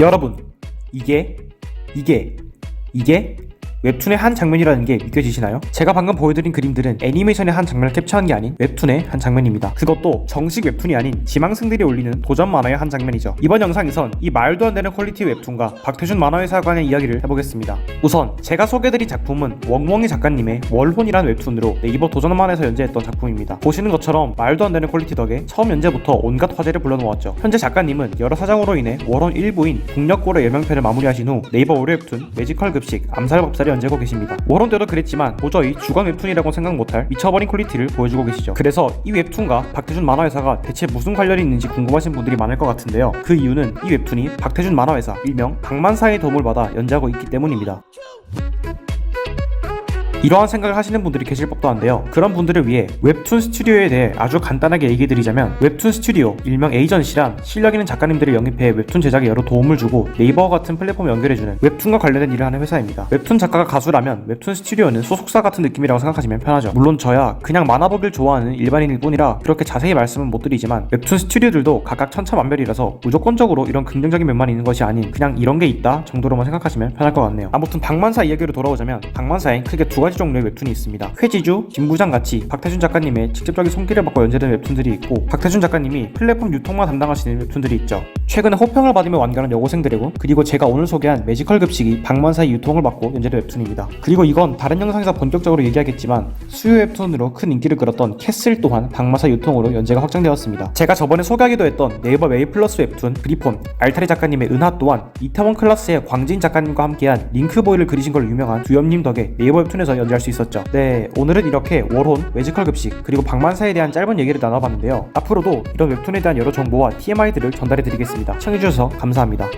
여러분, 이게, 이게, 이게 웹툰의 한 장면이라는 게 믿겨지시나요? 제가 방금 보여드린 그림들은 애니메이션의 한 장면을 캡처한 게 아닌 웹툰의 한 장면입니다. 그것도 정식 웹툰이 아닌 지망생들이 올리는 도전 만화의 한 장면이죠. 이번 영상에선 이 말도 안 되는 퀄리티 웹툰과 박태준 만화회사 관의 이야기를 해보겠습니다. 우선 제가 소개드린 작품은 웡웡이 작가님의 월혼이라는 웹툰으로 네이버 도전 만화에서 연재했던 작품입니다. 보시는 것처럼 말도 안 되는 퀄리티 덕에 처음 연재부터 온갖 화제를 불러놓았죠. 현재 작가님은 여러 사정으로 인해 월혼 일부인 북녘고래 예명편을 마무리하신 후 네이버 올해 웹툰 매지컬 급식 암살법사를 연재하고 계십니다. 월혼 때도 그랬지만 도저히 주간 웹툰이라고 생각 못할 미쳐버린 퀄리티를 보여주고 계시죠. 그래서 이 웹툰과 박태준 만화회사가 대체 무슨 관련이 있는지 궁금하신 분들이 많을 것 같은데요. 그 이유는 이 웹툰이 박태준 만화회사 일명 박만사의 도움을 받아 연재하고 있기 때문입니다. 이러한 생각을 하시는 분들이 계실 법도 한데요. 그런 분들을 위해 웹툰 스튜디오에 대해 아주 간단하게 얘기 드리자면 웹툰 스튜디오, 일명 에이전시란 실력 있는 작가님들을 영입해 웹툰 제작에 여러 도움을 주고 네이버와 같은 플랫폼 연결해주는 웹툰과 관련된 일을 하는 회사입니다. 웹툰 작가가 가수라면 웹툰 스튜디오는 소속사 같은 느낌이라고 생각하시면 편하죠. 물론 저야 그냥 만화 보기를 좋아하는 일반인일 뿐이라 그렇게 자세히 말씀은 못 드리지만 웹툰 스튜디오들도 각각 천차만별이라서 무조건적으로 이런 긍정적인 면만 있는 것이 아닌 그냥 이런 게 있다 정도로만 생각하시면 편할 것 같네요. 아무튼 박만사 이야기로 돌아오자면 박만사엔 크게 두 가지 종류의 웹툰이 있습니다. 회지주, 김부장 같이 박태준 작가님의 직접적인 손길을 받고 연재된 웹툰들이 있고 박태준 작가님이 플랫폼 유통만 담당하시는 웹툰들이 있죠. 최근에 호평을 받으며 완결한 여고생 드래곤 그리고 제가 오늘 소개한 매지컬 급식이 박만사의 유통을 받고 연재된 웹툰입니다. 그리고 이건 다른 영상에서 본격적으로 얘기하겠지만 수요 웹툰으로 큰 인기를 끌었던 캐슬 또한 박만사 유통으로 연재가 확정되었습니다. 제가 저번에 소개하기도 했던 네이버 웨이 플러스 웹툰 그리폰 알타리 작가님의 은하 또한 이태원 클라스의 광진 작가님과 함께한 링크보이를 그리신 걸로 유명한 두엽님 덕에 네이버 웹툰에서 연재할 수 있었죠. 네, 오늘은 이렇게 월혼, 매지컬 급식 그리고 박만사에 대한 짧은 얘기를 나눠봤는데요. 앞으로도 이런 웹툰에 대한 여러 정보와 TMI들을 전달해드리겠습니다. 시청해주셔서 감사합니다.